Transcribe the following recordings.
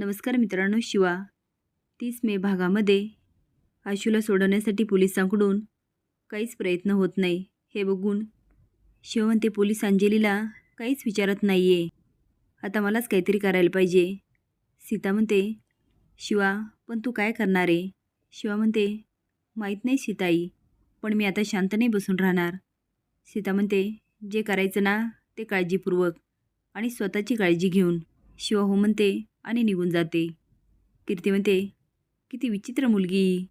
नमस्कार मित्रांनो शिवा. तीस मे भागामध्ये आशूला सोडवण्यासाठी पोलिसांकडून काहीच प्रयत्न होत नाही. हे बघून शिव म्हणते पोलीस अंजलीला काहीच विचारत नाही आहे आता मलाच काहीतरी करायला पाहिजे. सीता म्हणते शिवा पण तू काय करणार आहे? शिवा म्हणते माहीत नाही सीताई पण मी आता शांत नाही बसून राहणार. सीता म्हणते जे करायचं ना ते काळजीपूर्वक आणि स्वतःची काळजी घेऊन. शिवा हो म्हणते आणि निघून जाते. कीर्ती म्हणते किती विचित्र मुलगी.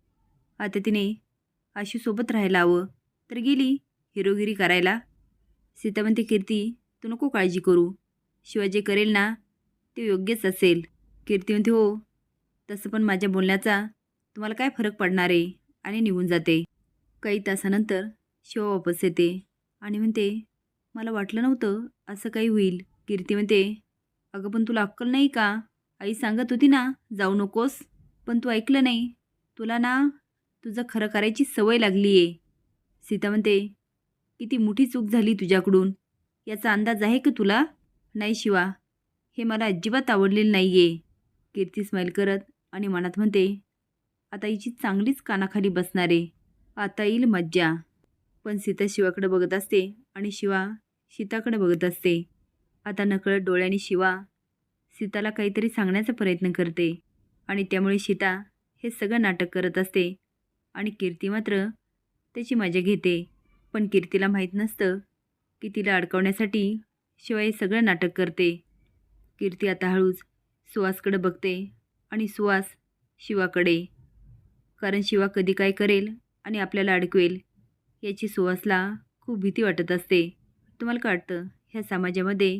आता तिने आशूसोबत राहायला हवं. तर गेली हिरोगिरी करायला. सीता म्हणते कीर्ती तू नको काळजी करू. शिवाय जे करेल ना ते योग्यच असेल. कीर्ती म्हणते हो तसं पण माझ्या बोलण्याचा तुम्हाला काय फरक पडणार आहे? आणि निघून जाते. काही तासानंतर शिवा वापस येते आणि म्हणते मला वाटलं नव्हतं असं काही होईल. कीर्ती म्हणते अगं पण तुला अक्कल नाही का? आई सांगत होती ना जाऊ नकोस. पण तू ऐकलं नाही. तुला ना तुझं खरं करायची सवय लागली आहे सीता म्हणते किती मोठी चूक झाली तुझ्याकडून. याचा अंदाज आहे का तुला? नाही शिवा. हे मला अजिबात आवडलेलं नाही आहे कीर्ती स्माईल करत आणि मनात म्हणते आता हिची चांगलीच कानाखाली बसणार आहे. आता येईल मज्जा. पण सीता शिवाकडे बघत असते आणि शिवा सीताकडे बघत असते. आता नकळत डोळ्याने शिवा सीताला काहीतरी सांगण्याचा प्रयत्न करते. आणि त्यामुळे सीता हे सगळं नाटक करत असते. आणि कीर्ती मात्र त्याची मजा घेते. पण कीर्तीला माहीत नसतं की तिला अडकवण्यासाठी शिवाय हे सगळं नाटक करते. कीर्ती आता हळूच सुहासकडे बघते आणि सुहास शिवाकडे. कारण शिवा कधी काय करेल आणि आपल्याला अडकवेल याची सुहासला खूप भीती वाटत असते. तुम्हाला काय वाटतं? ह्या समाजामध्ये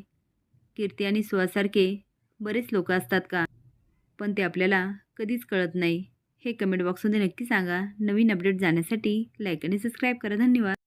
कीर्ती आणि सुहासारखे बरेच लोक असतात का? पण ते आपल्याला कधीच कळत नाही. हे कमेंट बॉक्समध्ये नक्की सांगा. नवीन अपडेट जाण्यासाठी लाईक आणि सबस्क्राईब करा. धन्यवाद.